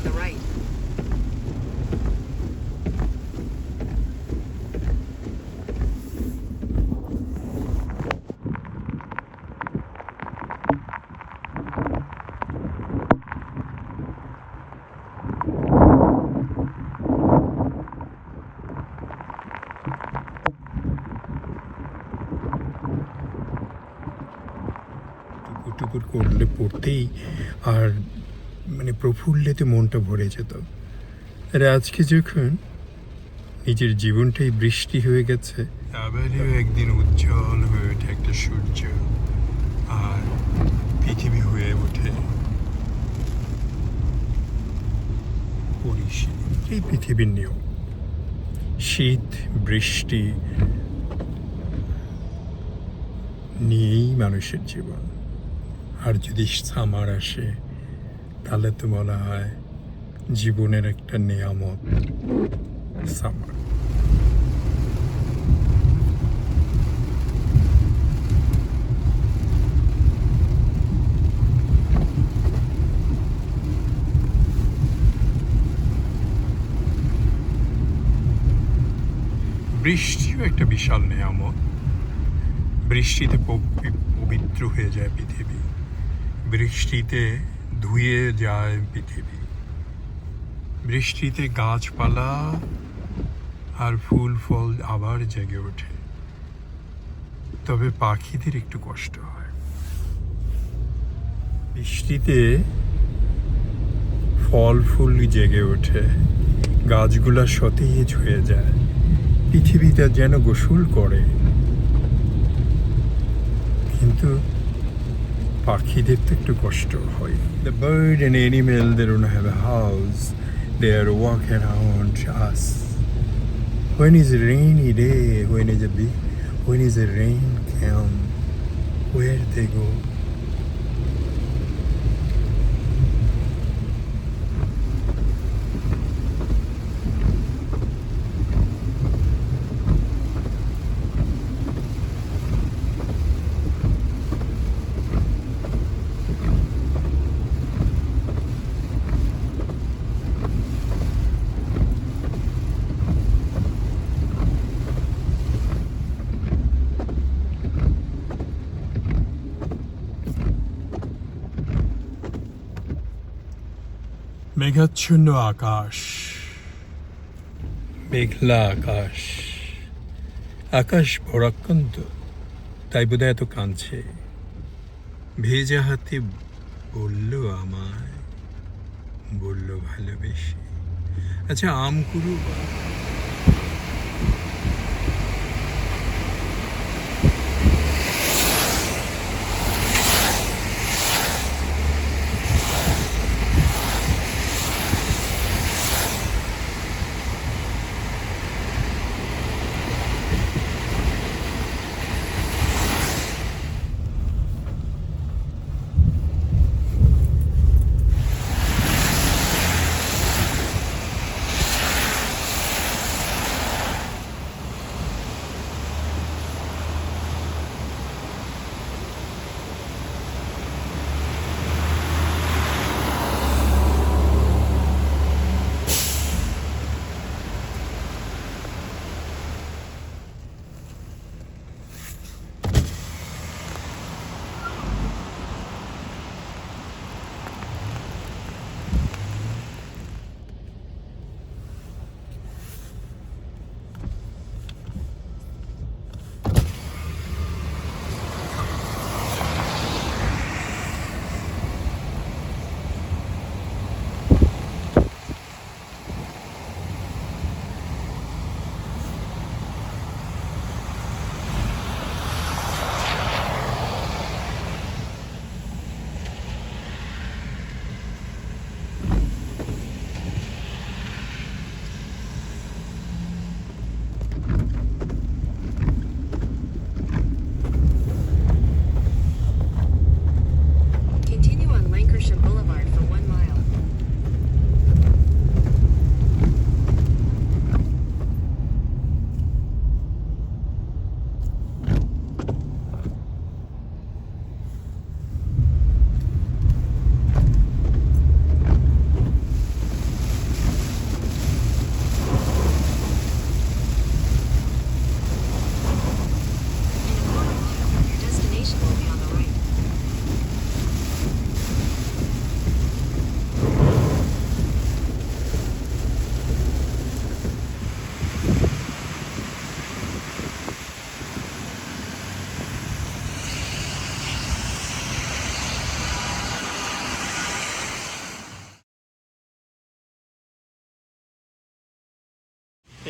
on the right. টুকুর টুকুর করলে পড়তেই আর মানে প্রফুল্লেতে মনটা ভরে যেত। আর আজকে যখন নিজের জীবনটাই বৃষ্টি হয়ে গেছে আবারও একদিন উজ্জ্বল হয়ে ওঠে একটা সূর্য আর পৃথিবী হয়ে ওঠে এই পৃথিবীর নিয়ম। শীত বৃষ্টি নিয়েই মানুষের জীবন। আর যদি সামার আসে তাহলে তো বলা হয় জীবনের একটা নিয়ামত। সামার বৃষ্টিও একটা বিশাল নিয়ামত। বৃষ্টিতে পবিত্র হয়ে যায় পৃথিবী। বৃষ্টিতে ধুয়ে যায় পৃথিবী। বৃষ্টিতে গাছপালা আর ফুল ফল আবার জেগে ওঠে। তবে পাখিদের একটু কষ্ট হয়। বৃষ্টিতে ফল ফুল জেগে ওঠে। গাছগুলা সতেজ হয়ে যায়। পৃথিবীটা যেন গোসল করে। কিন্তু পাখিদের তো একটু কষ্ট হয় the bird and animal they don't have a house they are walk around us When is a rainy day, when is a big, when is a rain come, where they মেঘাচ্ছন্ন আকাশ। মেঘলা আকাশ। আকাশ ভরাক্রান্ত, তাই বোধহয় এত কাঁদছে। ভেজা হাতে বলল আমায়, বলল ভালোবেসে। আচ্ছা আম কুরু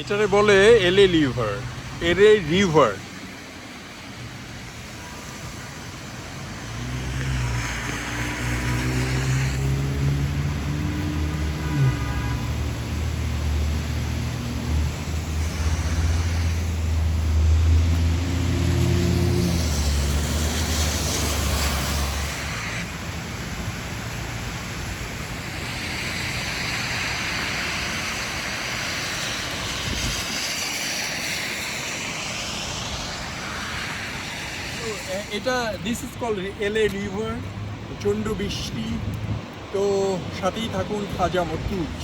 এটারে বলে এলে লিভার এরে রিভার। এটা দিস ইজ কল এলে রিভার প্রচণ্ড বৃষ্টি তো সাথেই থাকুন খাজা মতুজ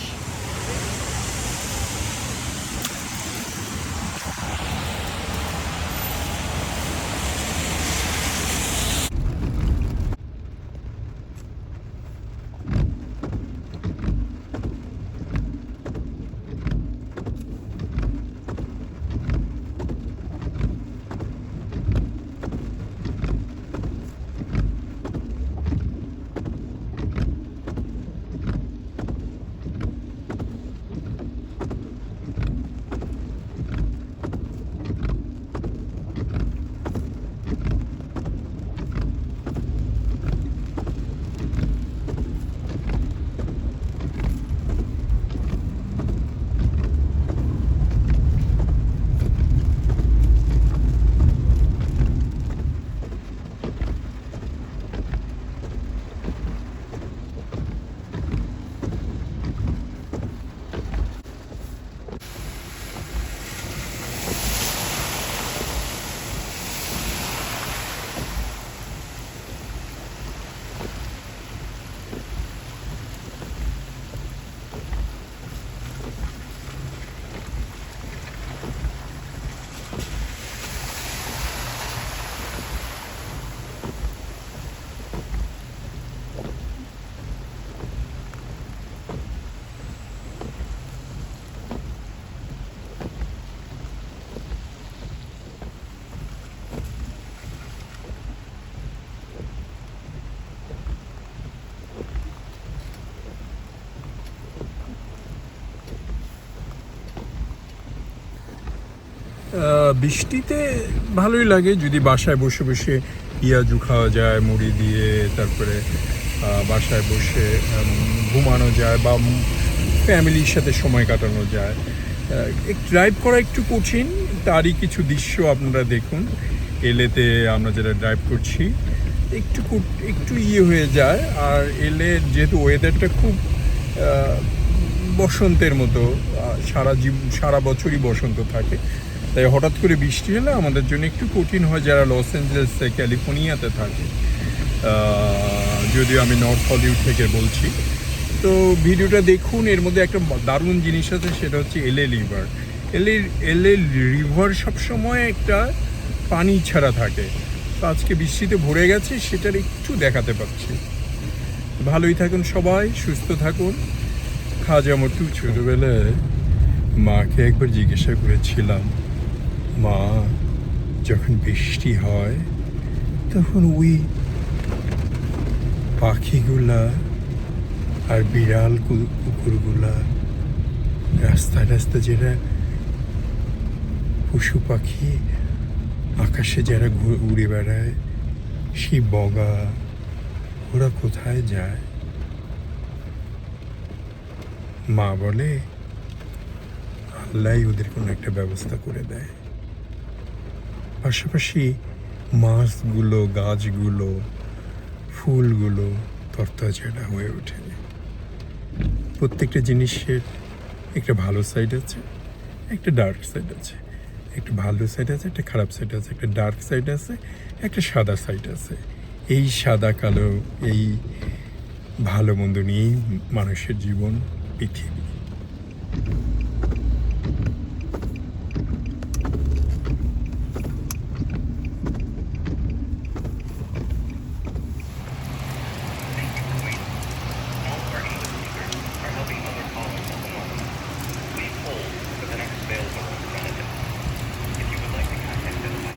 বৃষ্টিতে ভালোই লাগে যদি বাসায় বসে বসে পিঁয়াজু খাওয়া যায়, মুড়ি দিয়ে তারপরে বাসায় বসে ঘুমানো যায় বা ফ্যামিলির সাথে সময় কাটানো যায়। ড্রাইভ করা একটু কঠিন, তারই কিছু দৃশ্য আপনারা দেখুন। এলেতে আমরা যেটা ড্রাইভ করছি, একটু একটু ইয়ে হয়ে যায়। আর এলে যেহেতু ওয়েদারটা খুব বসন্তের মতো সারা জীব, সারা বছরই বসন্ত থাকে তাই হঠাৎ করে বৃষ্টি হলে আমাদের জন্য একটু কঠিন হয় যারা লস অ্যাঞ্জেলেসে ক্যালিফোর্নিয়াতে থাকে। যদিও আমি নর্থ হলিউড থেকে বলছি। তো ভিডিওটা দেখুন, এর মধ্যে একটা দারুণ জিনিস আছে, সেটা হচ্ছে LA liver LA LA river সবসময় একটা পানি ছাড়া থাকে। তো আজকে বৃষ্টিতে ভরে গেছে, সেটার একটু দেখাতে পাচ্ছি। ভালোই থাকুন সবাই, সুস্থ থাকুন। খাজা মটু ছোটোবেলায় মাকে একবার জিজ্ঞাসা করেছিলাম মা যখন বৃষ্টি হয়, তখন ওই পাখিগুলা আর বিড়াল কুকুরগুলা রাস্তা রাস্তা যারা পশু পাখি আকাশে যারা উড়ে বেড়ায়, সেই বগা, ওরা কোথায় যায়? মা বলে, আল্লাহ ওদের কোনো একটা ব্যবস্থা করে দেয়। পাশাপাশি মাছগুলো, গাছগুলো, ফুলগুলো তরতাজা হয়ে ওঠে প্রত্যেকটা জিনিসের একটা ভালো সাইড আছে, একটা ডার্ক সাইড আছে। একটা ভালো সাইড আছে, একটা খারাপ সাইড আছে, একটা ডার্ক সাইড আছে, একটা সাদা সাইড আছে। এই সাদা, কালো, এই ভালো মন্দ নিয়েই মানুষের জীবন পৃথিবী।